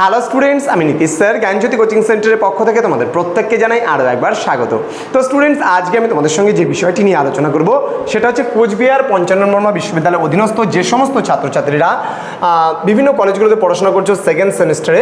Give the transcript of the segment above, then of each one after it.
Hello students আমি Nitish sir. জ্ঞানজ্যোতি coaching সেন্টারের পক্ষ থেকে তোমাদের প্রত্যেককে জানাই আরও একবার স্বাগত। তো স্টুডেন্টস আজকে আমি তোমাদের সঙ্গে যে বিষয়টি নিয়ে আলোচনা করব, সেটা হচ্ছে কোচবিহার পঞ্চান্ন বর্মা বিশ্ববিদ্যালয়ের অধীনস্থ যে সমস্ত ছাত্রছাত্রীরা বিভিন্ন কলেজগুলোতে পড়াশোনা করছ সেকেন্ড সেমিস্টারে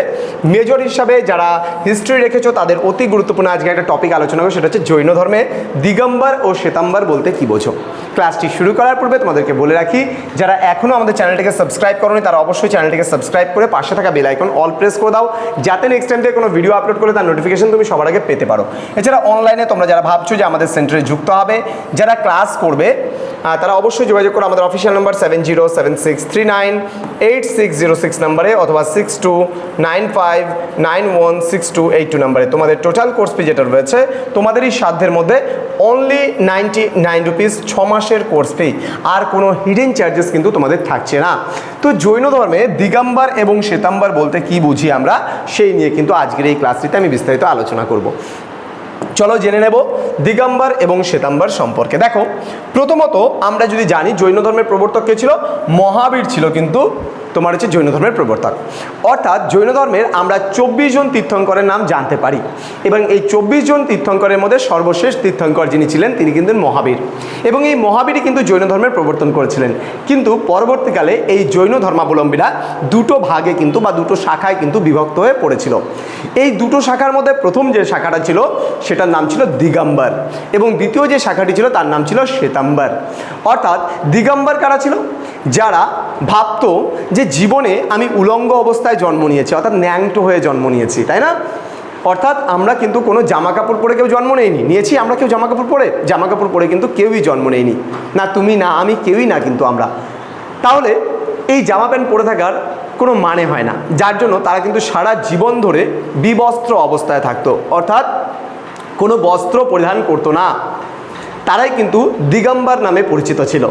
মেজর হিসাবে যারা হিস্ট্রি রেখেছো, তাদের অতি গুরুত্বপূর্ণ আজকে একটা টপিক আলোচনা করব, সেটা হচ্ছে জৈন ধর্মে দিগম্বর ও শ্বেতাম্বর বলতে কি বোঝো? ক্লাসটি শুরু করার পূর্বে তোমাদেরকে বলে রাখি, যারা এখনও আমাদের চ্যানেলটিকে সাবস্ক্রাইব করোনি, তারা অবশ্যই চ্যানেলটিকে সাবস্ক্রাইব করে পাশে থাকা বেল আইকন অল প্রেস করে দাও। যাতে নেক্সট টাইম থেকে কোনো ভিডিও আপলোড করে তার নোটিফিকেশন তুমি সবার আগে পেতে পারো। এছাড়া অনলাইনে তোমরা যারা ভাবছ যে আমাদের সেন্টারে যুক্ত হবে, যারা ক্লাস করবে তারা অবশ্যই যোগাযোগ করো আমাদের official number seven zero seven six three nine eight six zero six নাম্বারে অথবা six two nine five nine one six two eight two নাম্বারে তোমাদের টোটাল কোর্স ফি যেটা রয়েছে, তোমাদেরই সাধ্যের মধ্যে অনলি নাইনটি নাইন রুপিস ছ মাসের কোর্স ফি আর কোনো হিডেন চার্জেস কিন্তু তোমাদের থাকছে না। তো জৈন ধর্মে দিগম্বর এবং শ্বেতাম্বর বলতে কি বুঝি আমরা, সেই নিয়ে কিন্তু আজকের এই ক্লাসটিতে আমি বিস্তারিত আলোচনা করব। চলো জেনে নেব দিগম্বর এবং শ্বেতাম্বর সম্পর্কে। দেখো, প্রথমত আমরা যদি জানি জৈন ধর্মের প্রবর্তক কে ছিল? মহাবীর ছিল কিন্তু তোমার হচ্ছে জৈন ধর্মের প্রবর্তক। অর্থাৎ জৈন ধর্মের আমরা চব্বিশ জন তীর্থঙ্করের নাম জানতে পারি। এবং এই চব্বিশ জন তীর্থঙ্করের মধ্যে সর্বশেষ তীর্থঙ্কর যিনি ছিলেন, তিনি কিন্তু মহাবীর। এবং এই মহাবীরই কিন্তু জৈন ধর্মের প্রবর্তন করেছিলেন। কিন্তু পরবর্তীকালে এই জৈন ধর্মাবলম্বীরা দুটো ভাগে কিন্তু বা দুটো শাখায় কিন্তু বিভক্ত হয়ে পড়েছিল। এই দুটো শাখার মধ্যে প্রথম যে শাখাটা ছিল, সেটার নাম ছিল দিগম্বর। এবং দ্বিতীয় যে শাখাটি ছিল, তার নাম ছিল শ্বেতাম্বর। অর্থাৎ দিগম্বর কারা ছিল? যারা ভাবতো যে জীবনে আমি উলঙ্গ অবস্থায় জন্ম নিয়েছি, অর্থাৎ ন্যাংটো হয়ে জন্ম নিয়েছি, তাই না? অর্থাৎ আমরা কিন্তু কোনো জামা কাপড় পরে কেউ জন্ম নেইনি নিয়েছি আমরা কেউ জামা কাপড় পরে? জামা কাপড় পরে কিন্তু কেউই জন্ম নেইনি না তুমি, না আমি, কেউই না কিন্তু আমরা। তাহলে এই জামা প্যান্ট পরে থাকার কোনো মানে হয় না। যার জন্য তারা কিন্তু সারা জীবন ধরে বিবস্ত্র অবস্থায় থাকতো। অর্থাৎ কোনো বস্ত্র পরিধান করতো না। তারাই কিন্তু দিগম্বর নামে পরিচিত ছিল।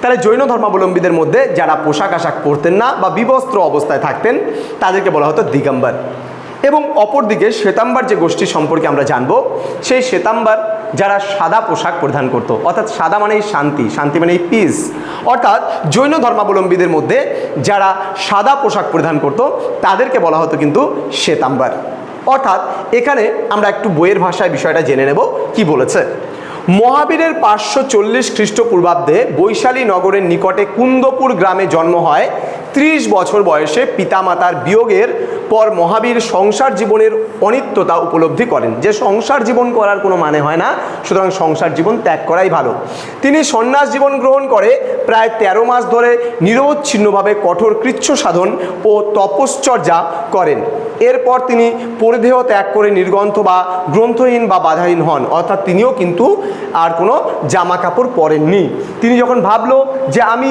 তাহলে জৈন ধর্মাবলম্বীদের মধ্যে যারা পোশাক আশাক পরতেন না বা বিবস্ত্র অবস্থায় থাকতেন, তাদেরকে বলা হতো দিগম্বর। এবং অপরদিকে শ্বেতাম্বার যে গোষ্ঠী সম্পর্কে আমরা জানব, সেই শ্বেতাম্বার যারা সাদা পোশাক পরিধান করতো, অর্থাৎ সাদা মানেই শান্তি শান্তি মানেই পিস অর্থাৎ জৈন ধর্মাবলম্বীদের মধ্যে যারা সাদা পোশাক পরিধান করতো, তাদেরকে বলা হতো কিন্তু শ্বেতাম্বার। অর্থাৎ এখানে আমরা একটু বইয়ের ভাষায় বিষয়টা জেনে নেব, কি বলেছে। মহাবীরের পাঁচশো চল্লিশ খ্রিস্টপূর্বাব্দে বৈশালী নগরের নিকটে কুন্দপুর গ্রামে জন্ম হয়। ত্রিশ বছর বয়সে পিতামাতার বিয়োগের পর মহাবীর সংসার জীবনের অনিত্যতা উপলব্ধি করেন। যে সংসার জীবন করার কোনো মানে হয় না, সুতরাং সংসার জীবন ত্যাগ করাই ভালো। তিনি সন্ন্যাস জীবন গ্রহণ করে প্রায় তেরো মাস ধরে নিরবচ্ছিন্নভাবে কঠোর কৃচ্ছ সাধন ও তপশ্চর্যা করেন। এরপর তিনি পরিধেয় ত্যাগ করে নির্গন্থ বা গ্রন্থহীন বা বাধাহীন হন, অর্থাৎ তিনিও কিন্তু আর কোনো জামা কাপড় পরেননি। তিনি যখন ভাবলো যে আমি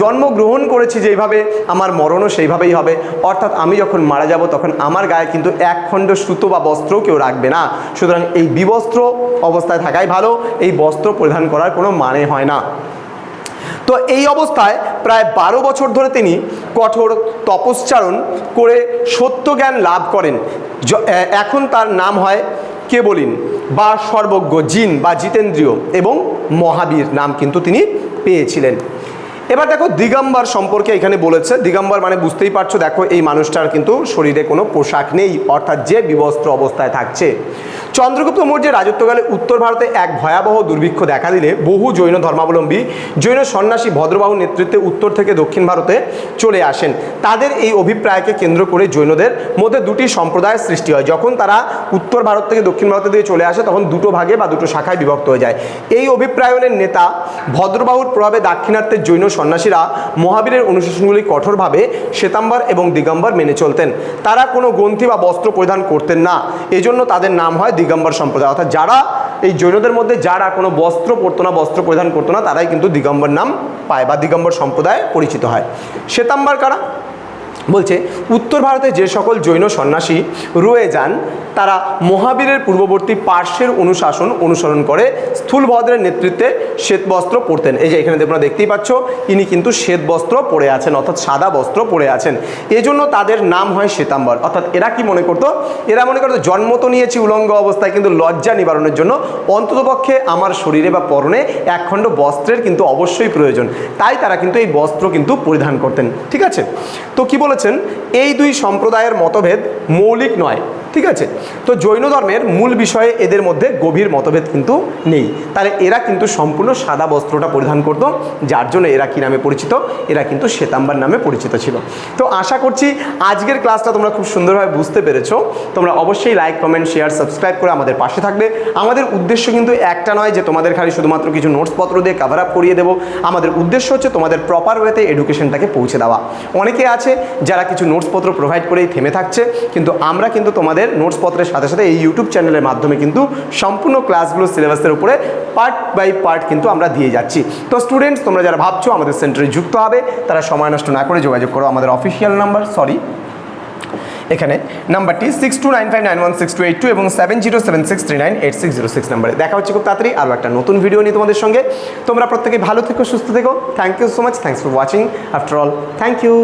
জন্মগ্রহণ করেছি যেইভাবে, আমার মরণও সেইভাবেই হবে। অর্থাৎ আমি যখন মারা যাব, তখন আমার গায়ে কিন্তু এক খণ্ড সুতো বা বস্ত্রও কেউ রাখবে না। সুতরাং এই বিবস্ত্র অবস্থায় থাকাই ভালো। এই বস্ত্র পরিধান করার কোনো মানে হয় না। তো এই অবস্থায় প্রায় বারো বছর ধরে তিনি কঠোর তপশ্চারণ করে সত্য জ্ঞান লাভ করেন। এখন তার নাম হয় কেবলিন বা সর্বজ্ঞ জিন বা জিতেন্দ্রীয় এবং মহাবীর নাম কিন্তু তিনি পেয়েছিলেন। এবার দেখো দিগম্বর সম্পর্কে এখানে বলেছে। দিগম্বর মানে বুঝতেই পারছ, দেখো এই মানুষটার কিন্তু শরীরে কোনো পোশাক নেই, অর্থাৎ যে বিবস্ত্র অবস্থায় থাকছে। চন্দ্রগুপ্ত মৌর্যের রাজত্বকালে উত্তর ভারতে এক ভয়াবহ দুর্ভিক্ষ দেখা দিলে বহু জৈন ধর্মাবলম্বী, জৈন সন্ন্যাসী ভদ্রবাহুর নেতৃত্বে উত্তর থেকে দক্ষিণ ভারতে চলে আসেন। তাদের এই অভিপ্রায়কে কেন্দ্র করে জৈনদের মধ্যে দুটি সম্প্রদায়ের সৃষ্টি হয়। যখন তারা উত্তর ভারত থেকে দক্ষিণ ভারতের দিকে চলে আসে, তখন দুটো ভাগে বা দুটো শাখায় বিভক্ত হয়ে যায়। এই অভিপ্রায়নের নেতা ভদ্রবাহুর প্রভাবে দাক্ষিণাত্যের জৈন সন্ন্যাসীরা মহাবীরের অনুশাসনগুলি কঠোরভাবে শ্বেতাম্বার এবং দিগম্বর মেনে চলতেন। তারা কোনো গ্রন্থি বা বস্ত্র পরিধান করতেন না। এজন্য তাদের নাম হয় দিগম্বর সম্প্রদায়। অর্থাৎ যারা এই জৈনদের মধ্যে যারা কোনো বস্ত্র পরতো না, বস্ত্র পরিধান করতো না, তারাই কিন্তু দিগম্বর নাম পায় বা দিগম্বর সম্প্রদায় পরিচিত হয়। শ্বেতাম্বার কারা? বলছে, উত্তর ভারতে যে সকল জৈন সন্ন্যাসী রয়ে যান, তারা মহাবীরের পূর্ববর্তী পার্শ্বের অনুশাসন অনুসরণ করে স্থূলভদ্রের নেতৃত্বে শ্বেতবস্ত্র পরতেন। এই যে এখানে তোমরা দেখতেই পাচ্ছ, ইনি কিন্তু শ্বেতবস্ত্র পরে আছেন, অর্থাৎ সাদা বস্ত্র পরে আছেন। এজন্য তাদের নাম হয় শ্বেতাম্বর। অর্থাৎ এরা কি মনে করতো? এরা মনে করতো, জন্ম তো নিয়েছি উলঙ্গ অবস্থায়, কিন্তু লজ্জা নিবারণের জন্য অন্ততপক্ষে আমার শরীরে বা পরনে একখণ্ড বস্ত্রের কিন্তু অবশ্যই প্রয়োজন। তাই তারা কিন্তু এই বস্ত্র কিন্তু পরিধান করতেন। ঠিক আছে? তো কি বলেছে? বলেছেন এই দুই সম্প্রদায়ের মতভেদ মৌলিক নয়। ঠিক আছে? তো জৈন ধর্মের মূল বিষয়ে এদের মধ্যে গভীর মতভেদ কিন্তু নেই। তাহলে এরা কিন্তু সম্পূর্ণ সাদা বস্ত্রটা পরিধান করত, যার জন্য এরা কী নামে পরিচিত? এরা কিন্তু শ্বেতাম্বার নামে পরিচিত ছিল। তো আশা করছি আজকের ক্লাসটা তোমরা খুব সুন্দরভাবে বুঝতে পেরেছ। তোমরা অবশ্যই লাইক কমেন্ট শেয়ার সাবস্ক্রাইব করে আমাদের পাশে থাকবে। আমাদের উদ্দেশ্য কিন্তু একটা নয় যে তোমাদের খালি শুধুমাত্র কিছু নোটসপত্র দিয়ে কাভার আপ করিয়ে দেবো। আমাদের উদ্দেশ্য হচ্ছে তোমাদের প্রপার ওয়েতে এডুকেশনটাকে পৌঁছে দেওয়া। অনেকে আছে যারা কিছু নোটসপত্র প্রোভাইড করেই থেমে থাকছে, কিন্তু আমরা কিন্তু তোমাদের নোটসপত্রের সাথে সাথে এই ইউটিউব চ্যানেলের মাধ্যমে কিন্তু সম্পূর্ণ ক্লাসগুলো সিলেবাসের উপরে পার্ট বাই পার্ট কিন্তু আমরা দিয়ে যাচ্ছি। তো স্টুডেন্টস তোমরা যারা ভাবছ আমাদের সেন্টারে যুক্ত হবে, তারা সময় নষ্ট না করে যোগাযোগ করো আমাদের অফিসিয়াল নাম্বার সরি এখানে নাম্বারটি six two nine five nine one six two eight two এবং seven zero seven six three nine eight six zero six নাম্বারে। দেখা হচ্ছে খুব তাড়াতাড়ি আরও একটা নতুন ভিডিও নিয়ে তোমাদের সঙ্গে। তোমরা প্রত্যেকে ভালো থেকো, সুস্থ থেকো। Thank you so much thanks for watching after all thank you